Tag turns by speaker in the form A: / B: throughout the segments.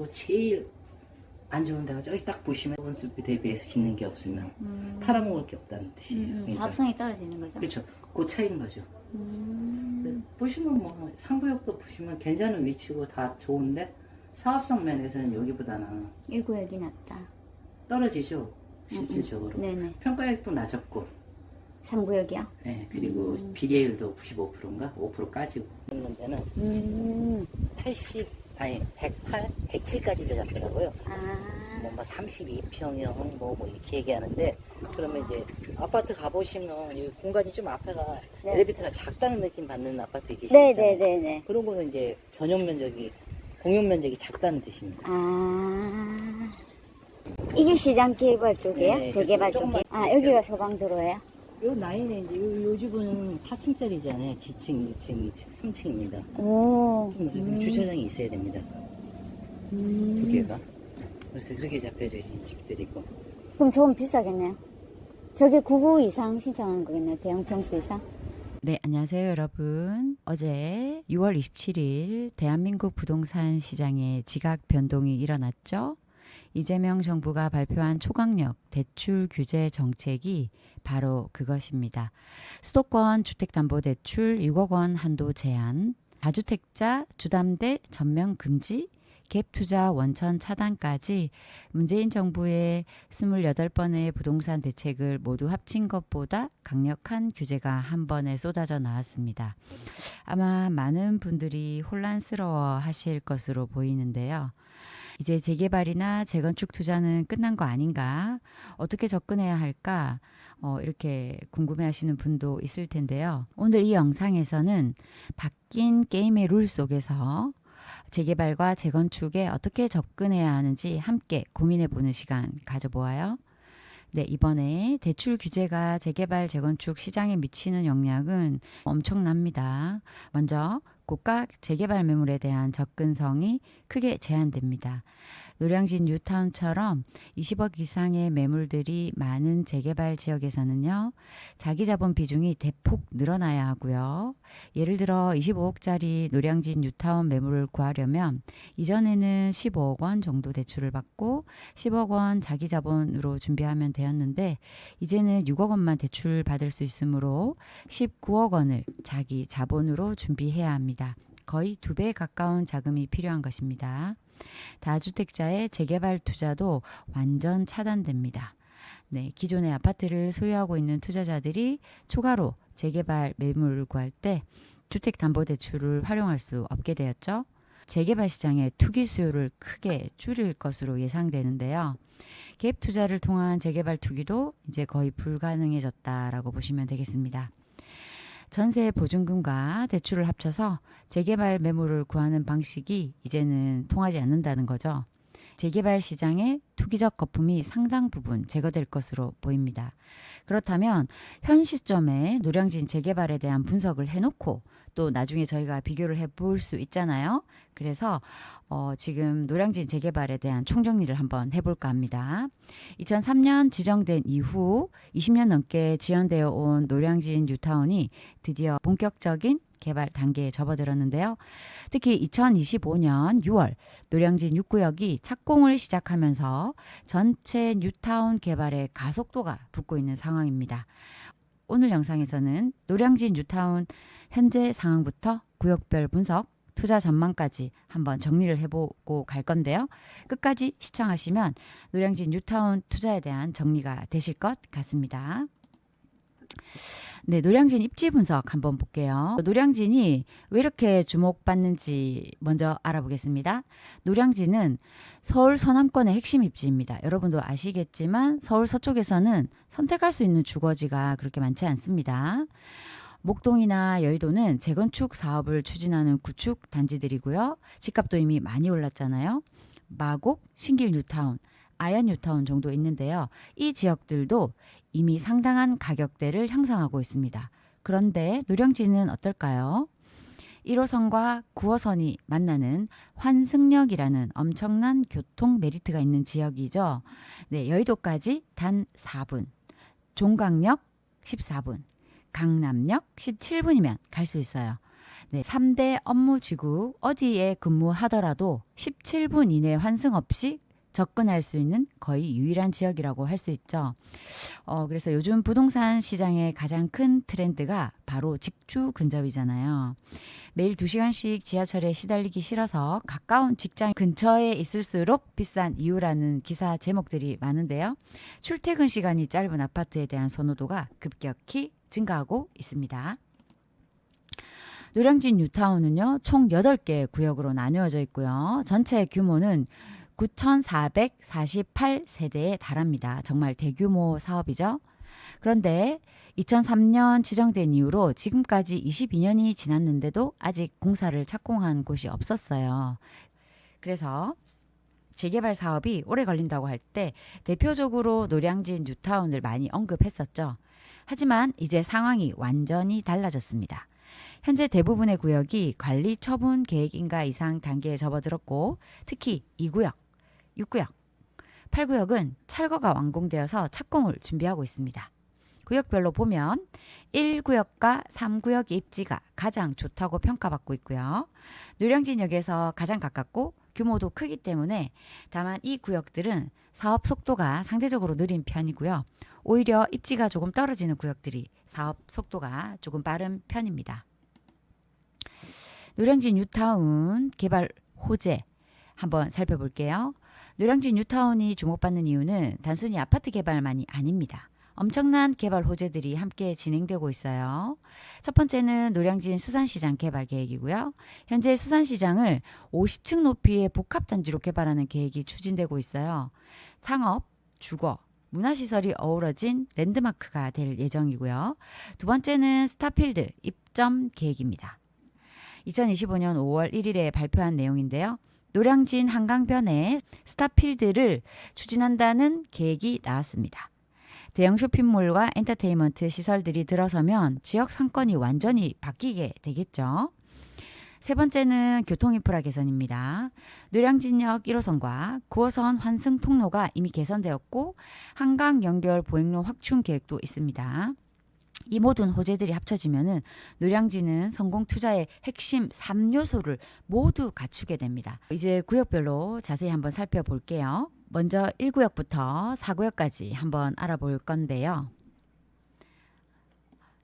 A: 그리고 제일 안 좋은 데가 저기 딱 보시면 원숲이 대비해서 짓는 게 없으면
B: 음.
A: 팔아먹을 게 없다는 뜻이에요.
B: 음, 음,
A: 그러니까
B: 사업성이 떨어지는 거죠.
A: 그렇죠. 그 차이인 거죠.
B: 음.
A: 보시면 뭐 상부역도 보시면 괜찮은 위치고 다 좋은데 사업성 면에서는 여기보다는
B: 1구역이 낫다.
A: 떨어지죠. 실질적으로.
B: 네네.
A: 평가액도 낮았고,
B: 3구역이요?
A: 예, 그리고
B: 음.
A: 비례율도 95%인가 5% 까지고. 있는 데는
B: 음.
A: 80 아니 108, 107까지도 잡더라고요.
B: 아.
A: 뭔가 32평형 뭐, 뭐 이렇게 얘기하는데 그러면 이제 아파트 가보시면 이 공간이 좀 앞에가
B: 네.
A: 엘리베이터가 작다는 느낌 받는 아파트 계시잖아요.
B: 네네네네.
A: 그런 거는 이제 전용 면적이 공용 면적이 작다는 뜻입니다.
B: 아. 이게 시장 개발 쪽이에요?
A: 네,
B: 재개발
A: 그쪽
B: 쪽이?
A: 조금만
B: 아, 여기가 소방도로예요?
A: 요 나이는 이제 요, 요 집은 4층짜리잖아요. 지층, 2층, 2층, 3층입니다.
B: 오.
A: 음. 주차장이 있어야 됩니다.
B: 음.
A: 두 개가. 그래서 그렇게 잡혀져 있는 집들이고.
B: 그럼 조금 비싸겠네요. 저게 99 이상 신청하는 거겠네요. 대형 평수 이상?
C: 네, 안녕하세요, 여러분. 어제 6월 27일 대한민국 부동산 시장에 지각 변동이 일어났죠. 이재명 정부가 발표한 초강력 대출 규제 정책이 바로 그것입니다. 수도권 주택담보대출 6억 원 한도 제한, 다주택자 주담대 전면 금지, 갭 투자 원천 차단까지 문재인 정부의 28번의 부동산 대책을 모두 합친 것보다 강력한 규제가 한 번에 쏟아져 나왔습니다. 아마 많은 분들이 혼란스러워 하실 것으로 보이는데요. 이제 재개발이나 재건축 투자는 끝난 거 아닌가? 어떻게 접근해야 할까? 어, 이렇게 궁금해 하시는 분도 있을 텐데요. 오늘 이 영상에서는 바뀐 게임의 룰 속에서 재개발과 재건축에 어떻게 접근해야 하는지 함께 고민해 보는 시간 가져보아요. 네, 이번에 대출 규제가 재개발, 재건축 시장에 미치는 영향은 엄청납니다. 먼저 고가 재개발 매물에 대한 접근성이 크게 제한됩니다. 노량진 뉴타운처럼 20억 이상의 매물들이 많은 재개발 지역에서는요, 자기 자본 비중이 대폭 늘어나야 하고요. 예를 들어 25억짜리 노량진 뉴타운 매물을 구하려면 이전에는 15억 원 정도 대출을 받고 10억 원 자기 자본으로 준비하면 되었는데 이제는 6억 원만 대출 받을 수 있으므로 19억 원을 자기 자본으로 준비해야 합니다. 거의 두 배 가까운 자금이 필요한 것입니다. 다주택자의 재개발 투자도 완전 차단됩니다. 네, 기존의 아파트를 소유하고 있는 투자자들이 추가로 재개발 매물을 구할 때 주택담보대출을 활용할 수 없게 되었죠. 재개발 시장의 투기 수요를 크게 줄일 것으로 예상되는데요. 갭 투자를 통한 재개발 투기도 이제 거의 불가능해졌다라고 보시면 되겠습니다. 전세 보증금과 대출을 합쳐서 재개발 매물을 구하는 방식이 이제는 통하지 않는다는 거죠. 재개발 시장의 투기적 거품이 상당 부분 제거될 것으로 보입니다. 그렇다면 현 시점에 노량진 재개발에 대한 분석을 해놓고 또 나중에 저희가 비교를 해볼 수 있잖아요. 그래서 어, 지금 노량진 재개발에 대한 총정리를 한번 해볼까 합니다. 2003년 지정된 이후 20년 넘게 지연되어 온 노량진 뉴타운이 드디어 본격적인 개발 단계에 접어들었는데요. 특히 2025년 6월 노량진 6구역이 착공을 시작하면서 전체 뉴타운 개발의 가속도가 붙고 있는 상황입니다. 오늘 영상에서는 노량진 뉴타운 현재 상황부터 구역별 분석, 투자 전망까지 한번 정리를 해보고 갈 건데요. 끝까지 시청하시면 노량진 뉴타운 투자에 대한 정리가 되실 것 같습니다. 네, 노량진 입지 분석 한번 볼게요. 노량진이 왜 이렇게 주목받는지 먼저 알아보겠습니다. 노량진은 서울 서남권의 핵심 입지입니다. 여러분도 아시겠지만 서울 서쪽에서는 선택할 수 있는 주거지가 그렇게 많지 않습니다. 목동이나 여의도는 재건축 사업을 추진하는 구축 단지들이고요. 집값도 이미 많이 올랐잖아요. 마곡, 신길 뉴타운, 아현 뉴타운 정도 있는데요. 이 지역들도 이미 상당한 가격대를 형성하고 있습니다. 그런데 노량진은 어떨까요? 1호선과 9호선이 만나는 환승역이라는 엄청난 교통 메리트가 있는 지역이죠. 네, 여의도까지 단 4분, 종강역 14분, 강남역 17분이면 갈 수 있어요. 네, 3대 업무 지구 어디에 근무하더라도 17분 이내 환승 없이 접근할 수 있는 거의 유일한 지역이라고 할 수 있죠. 어, 그래서 요즘 부동산 시장의 가장 큰 트렌드가 바로 직주 근접이잖아요. 매일 2시간씩 지하철에 시달리기 싫어서 가까운 직장 근처에 있을수록 비싼 이유라는 기사 제목들이 많은데요. 출퇴근 시간이 짧은 아파트에 대한 선호도가 급격히 증가하고 있습니다. 노량진 뉴타운은요, 총 8개 구역으로 나누어져 있고요. 전체 규모는 9,448세대에 달합니다. 정말 대규모 사업이죠. 그런데 2003년 지정된 이후로 지금까지 22년이 지났는데도 아직 공사를 착공한 곳이 없었어요. 그래서 재개발 사업이 오래 걸린다고 할 때 대표적으로 노량진 뉴타운을 많이 언급했었죠. 하지만 이제 상황이 완전히 달라졌습니다. 현재 대부분의 구역이 관리 처분 계획인가 이상 단계에 접어들었고 특히 2구역, 6구역, 8구역은 철거가 완공되어서 착공을 준비하고 있습니다. 구역별로 보면 1구역과 3구역 입지가 가장 좋다고 평가받고 있고요. 노량진역에서 가장 가깝고 규모도 크기 때문에 다만 이 구역들은 사업 속도가 상대적으로 느린 편이고요. 오히려 입지가 조금 떨어지는 구역들이 사업 속도가 조금 빠른 편입니다. 노량진 뉴타운 개발 호재 한번 살펴볼게요. 노량진 뉴타운이 주목받는 이유는 단순히 아파트 개발만이 아닙니다. 엄청난 개발 호재들이 함께 진행되고 있어요. 첫 번째는 노량진 수산시장 개발 계획이고요. 현재 수산시장을 50층 높이의 복합단지로 개발하는 계획이 추진되고 있어요. 상업, 주거, 문화시설이 어우러진 랜드마크가 될 예정이고요. 두 번째는 스타필드 입점 계획입니다. 2025년 5월 1일에 발표한 내용인데요. 노량진 한강변에 스타필드를 추진한다는 계획이 나왔습니다. 대형 쇼핑몰과 엔터테인먼트 시설들이 들어서면 지역 상권이 완전히 바뀌게 되겠죠. 세 번째는 교통 인프라 개선입니다. 노량진역 1호선과 9호선 환승 통로가 이미 개선되었고 한강 연결 보행로 확충 계획도 있습니다. 이 모든 호재들이 합쳐지면은 노량진은 성공 투자의 핵심 3요소를 모두 갖추게 됩니다. 이제 구역별로 자세히 한번 살펴볼게요. 먼저 1구역부터 4구역까지 한번 알아볼 건데요.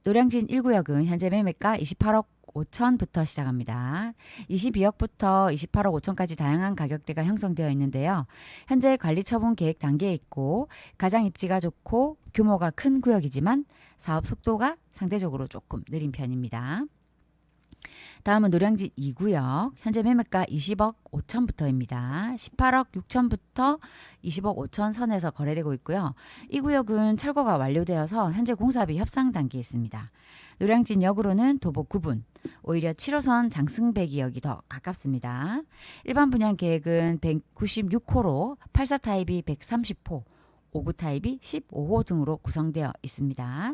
C: 노량진 1구역은 현재 매매가 28억 5천부터 시작합니다. 22억부터 28억 5천까지 다양한 가격대가 형성되어 있는데요. 현재 관리 처분 계획 단계에 있고 가장 입지가 좋고 규모가 큰 구역이지만 사업 속도가 상대적으로 조금 느린 편입니다. 다음은 노량진 2구역. 현재 매매가 20억 5천부터입니다. 18억 6천부터 20억 5천 선에서 거래되고 있고요. 이 구역은 철거가 완료되어서 현재 공사비 협상 단계에 있습니다. 노량진 역으로는 도보 9분, 오히려 7호선 장승배기역이 더 가깝습니다. 일반 분양 계획은 196호로 84 타입이 130호, 5구 타입이 15호 등으로 구성되어 있습니다.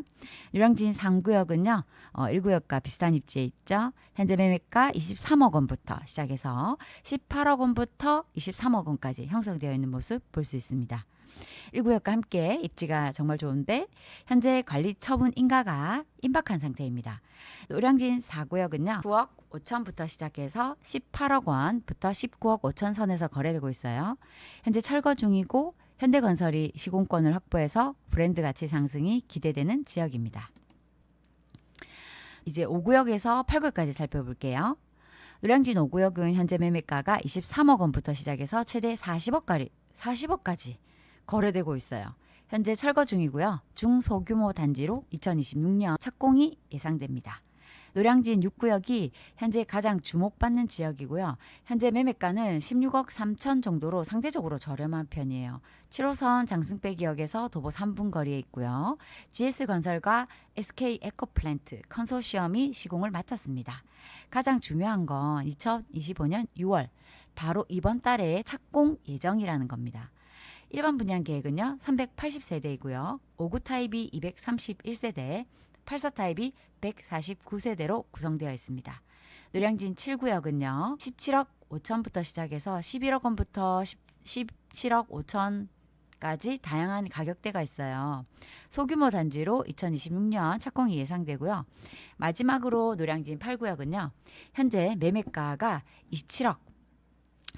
C: 유랑진 3구역은요, 어, 1구역과 비슷한 입지에 있죠. 현재 매매가 23억 원부터 시작해서 18억 원부터 23억 원까지 형성되어 있는 모습 볼 수 있습니다. 1구역과 함께 입지가 정말 좋은데 현재 관리 처분 인가가 임박한 상태입니다. 노량진 4구역은요. 9억 5천부터 시작해서 18억 원부터 19억 5천 선에서 거래되고 있어요. 현재 철거 중이고 현대건설이 시공권을 확보해서 브랜드 가치 상승이 기대되는 지역입니다. 이제 5구역에서 8구역까지 살펴볼게요. 노량진 5구역은 현재 매매가가 23억 원부터 시작해서 최대 40억까지 40억까지 거래되고 있어요. 현재 철거 중이고요. 중소규모 단지로 2026년 착공이 예상됩니다. 노량진 6구역이 현재 가장 주목받는 지역이고요. 현재 매매가는 16억 3천 정도로 상대적으로 저렴한 편이에요. 7호선 장승배기역에서 도보 3분 거리에 있고요. GS건설과 SK 에코플랜트 컨소시엄이 시공을 맡았습니다. 가장 중요한 건 2025년 6월 바로 이번 달에 착공 예정이라는 겁니다. 일반 분양 계획은요. 380세대이고요. 5구 타입이 231세대, 84 타입이 149세대로 구성되어 있습니다. 노량진 7구역은요. 17억 5천부터 시작해서 11억 원부터 10, 17억 5천 분양까지 다양한 가격대가 있어요. 소규모 단지로 2026년 착공이 예상되고요. 마지막으로 노량진 8구역은요. 현재 매매가가 27억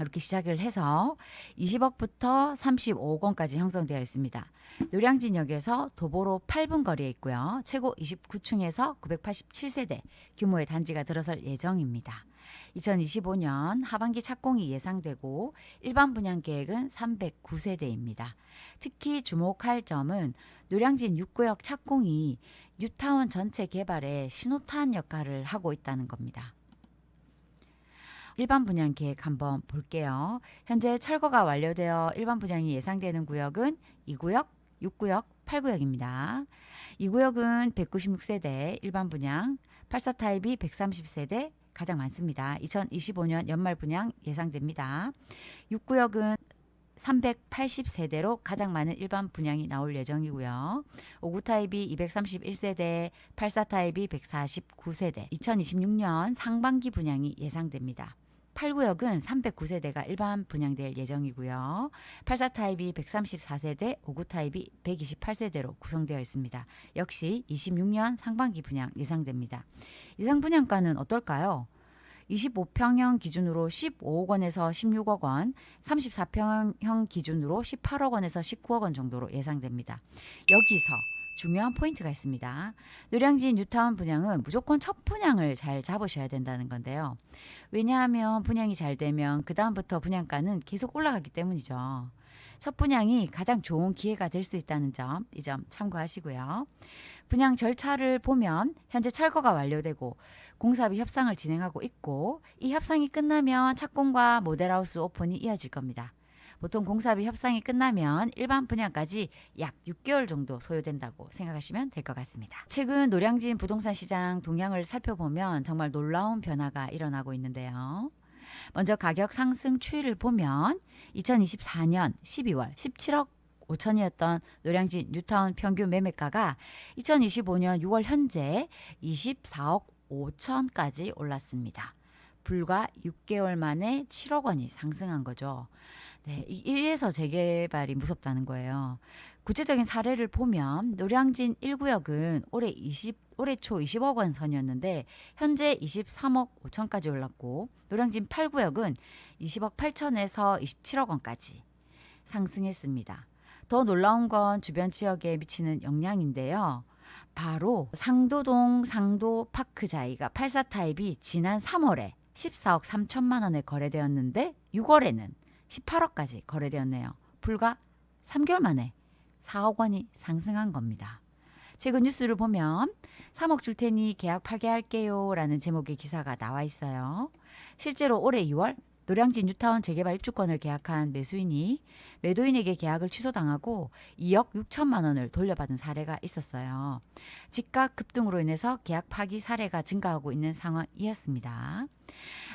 C: 이렇게 시작을 해서 20억부터 35억 원까지 형성되어 있습니다. 노량진역에서 도보로 8분 거리에 있고요. 최고 29층에서 987세대 규모의 단지가 들어설 예정입니다. 2025년 하반기 착공이 예상되고 일반 분양 계획은 309세대입니다. 특히 주목할 점은 노량진 6구역 착공이 뉴타운 전체 개발에 신호탄 역할을 하고 있다는 겁니다. 일반 분양 계획 한번 볼게요. 현재 철거가 완료되어 일반 분양이 예상되는 구역은 2구역, 6구역, 8구역입니다. 2구역은 196세대 일반 분양, 84 타입이 130세대 가장 많습니다. 2025년 연말 분양 예상됩니다. 6구역은 380세대로 가장 많은 일반 분양이 나올 예정이고요. 5구 타입이 231세대, 84 타입이 149세대. 2026년 상반기 분양이 예상됩니다. 8구역은 309세대가 일반 분양될 예정이고요. 84 타입이 134세대, 5구 타입이 128세대로 구성되어 있습니다. 역시 26년 상반기 분양 예상됩니다. 예상 분양가는 어떨까요? 25평형 기준으로 15억 원에서 16억 원, 34평형 기준으로 18억 원에서 19억 원 정도로 예상됩니다. 여기서 중요한 포인트가 있습니다. 노량진 뉴타운 분양은 무조건 첫 분양을 잘 잡으셔야 된다는 건데요. 왜냐하면 분양이 잘 되면 그 다음부터 분양가는 계속 올라가기 때문이죠. 첫 분양이 가장 좋은 기회가 될 수 있다는 점, 이 점 참고하시고요. 분양 절차를 보면 현재 철거가 완료되고 공사비 협상을 진행하고 있고 이 협상이 끝나면 착공과 모델하우스 오픈이 이어질 겁니다. 보통 공사비 협상이 끝나면 일반 분양까지 약 6개월 정도 소요된다고 생각하시면 될 것 같습니다. 최근 노량진 부동산 시장 동향을 살펴보면 정말 놀라운 변화가 일어나고 있는데요. 먼저 가격 상승 추이를 보면 2024년 12월 17억 5천이었던 노량진 뉴타운 평균 매매가가 2025년 6월 현재 24억 5천까지 올랐습니다. 불과 6개월 만에 7억 원이 상승한 거죠. 네, 이- 이래서 재개발이 무섭다는 거예요. 구체적인 사례를 보면 노량진 1구역은 올해 20 올해 초 20억 원 선이었는데 현재 23억 5천까지 올랐고 노량진 8구역은 20억 8천에서 27억 원까지 상승했습니다. 더 놀라운 건 주변 지역에 미치는 영향인데요. 바로 상도동 상도 파크자이가 84 타입이 지난 3월에 14억 3천만 원에 거래되었는데 6월에는 18억까지 거래되었네요. 불과 3개월 만에 4억 원이 상승한 겁니다. 최근 뉴스를 보면 3억 줄 테니 계약 파기할게요 라는 제목의 기사가 나와 있어요. 실제로 올해 2월 노량진 뉴타운 재개발 입주권을 계약한 매수인이 매도인에게 계약을 취소당하고 2억 6천만 원을 돌려받은 사례가 있었어요. 집값 급등으로 인해서 계약 파기 사례가 증가하고 있는 상황이었습니다.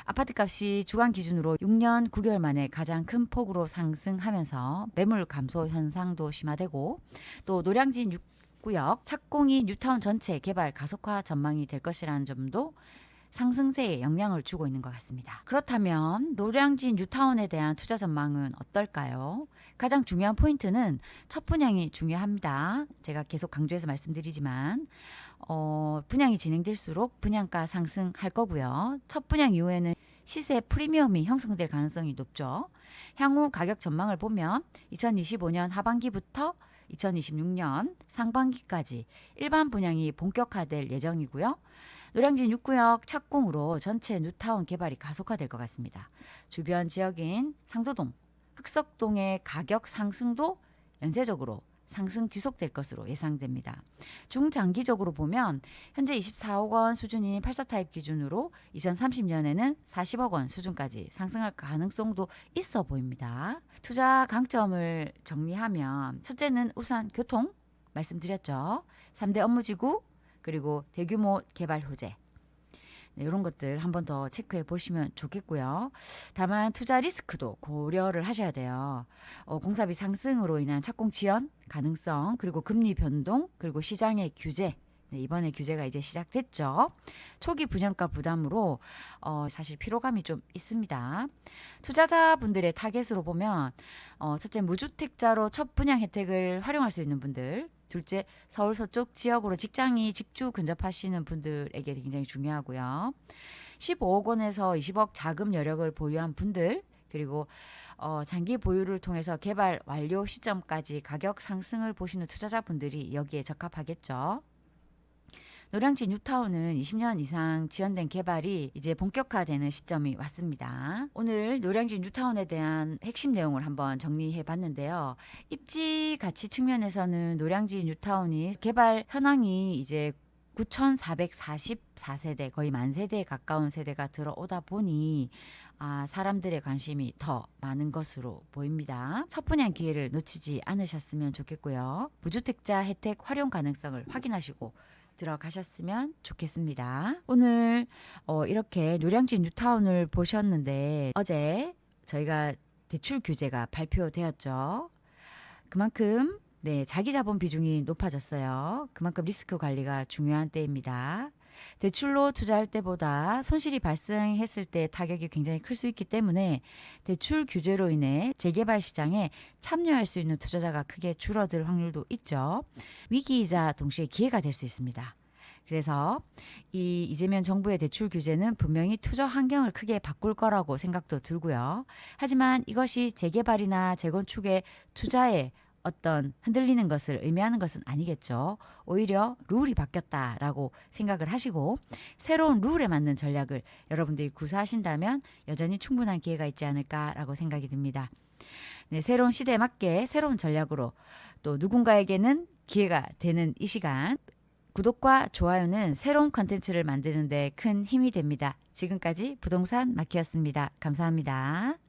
C: 아파트 값이 주간 기준으로 6년 9개월 만에 가장 큰 폭으로 상승하면서 매물 감소 현상도 심화되고 또 노량진 6구역 착공이 뉴타운 전체 개발 가속화 전망이 될 것이라는 점도 상승세에 영향을 주고 있는 것 같습니다. 그렇다면 노량진 뉴타운에 대한 투자 전망은 어떨까요? 가장 중요한 포인트는 첫 분양이 중요합니다. 제가 계속 강조해서 말씀드리지만 어, 분양이 진행될수록 분양가 상승할 거고요. 첫 분양 이후에는 시세 프리미엄이 형성될 가능성이 높죠. 향후 가격 전망을 보면 2025년 하반기부터 2026년 상반기까지 일반 분양이 본격화될 예정이고요. 노량진 6구역 착공으로 전체 뉴타운 개발이 가속화될 것 같습니다. 주변 지역인 상도동, 흑석동의 가격 상승도 연쇄적으로 상승 지속될 것으로 예상됩니다. 중장기적으로 보면 현재 24억 원 수준인 84 타입 기준으로 2030년에는 40억 원 수준까지 상승할 가능성도 있어 보입니다. 투자 강점을 정리하면 첫째는 우선 교통 말씀드렸죠. 3대 업무지구 그리고 대규모 개발 호재 네, 이런 것들 한 번 더 체크해 보시면 좋겠고요. 다만 투자 리스크도 고려를 하셔야 돼요. 어, 공사비 상승으로 인한 착공 지연 가능성 그리고 금리 변동 그리고 시장의 규제 네, 이번에 규제가 이제 시작됐죠. 초기 분양가 부담으로 어, 사실 피로감이 좀 있습니다. 투자자분들의 타겟으로 보면 어, 첫째 무주택자로 첫 분양 혜택을 활용할 수 있는 분들, 둘째 서울 서쪽 지역으로 직장이 직주 근접하시는 분들에게 굉장히 중요하고요. 15억 원에서 20억 자금 여력을 보유한 분들 그리고 어, 장기 보유를 통해서 개발 완료 시점까지 가격 상승을 보시는 투자자분들이 여기에 적합하겠죠. 노량진 뉴타운은 20년 이상 지연된 개발이 이제 본격화되는 시점이 왔습니다. 오늘 노량진 뉴타운에 대한 핵심 내용을 한번 정리해 봤는데요. 입지 가치 측면에서는 노량진 뉴타운이 개발 현황이 이제 9,444세대 거의 만 세대에 가까운 세대가 들어오다 보니 아, 사람들의 관심이 더 많은 것으로 보입니다. 첫 분양 기회를 놓치지 않으셨으면 좋겠고요. 무주택자 혜택 활용 가능성을 확인하시고 들어가셨으면 좋겠습니다. 오늘 어, 이렇게 노량진 뉴타운을 보셨는데 어제 저희가 대출 규제가 발표되었죠. 그만큼 네, 자기 자본 비중이 높아졌어요. 그만큼 리스크 관리가 중요한 때입니다. 대출로 투자할 때보다 손실이 발생했을 때 타격이 굉장히 클 수 있기 때문에 대출 규제로 인해 재개발 시장에 참여할 수 있는 투자자가 크게 줄어들 확률도 있죠. 위기이자 동시에 기회가 될 수 있습니다. 그래서 이 이재명 정부의 대출 규제는 분명히 투자 환경을 크게 바꿀 거라고 생각도 들고요. 하지만 이것이 재개발이나 재건축의 투자에 어떤 흔들리는 것을 의미하는 것은 아니겠죠. 오히려 룰이 바뀌었다라고 생각을 하시고 새로운 룰에 맞는 전략을 여러분들이 구사하신다면 여전히 충분한 기회가 있지 않을까라고 생각이 듭니다. 네, 새로운 시대에 맞게 새로운 전략으로 또 누군가에게는 기회가 되는 이 시간 구독과 좋아요는 새로운 컨텐츠를 만드는데 큰 힘이 됩니다. 지금까지 부동산 마키였습니다. 감사합니다.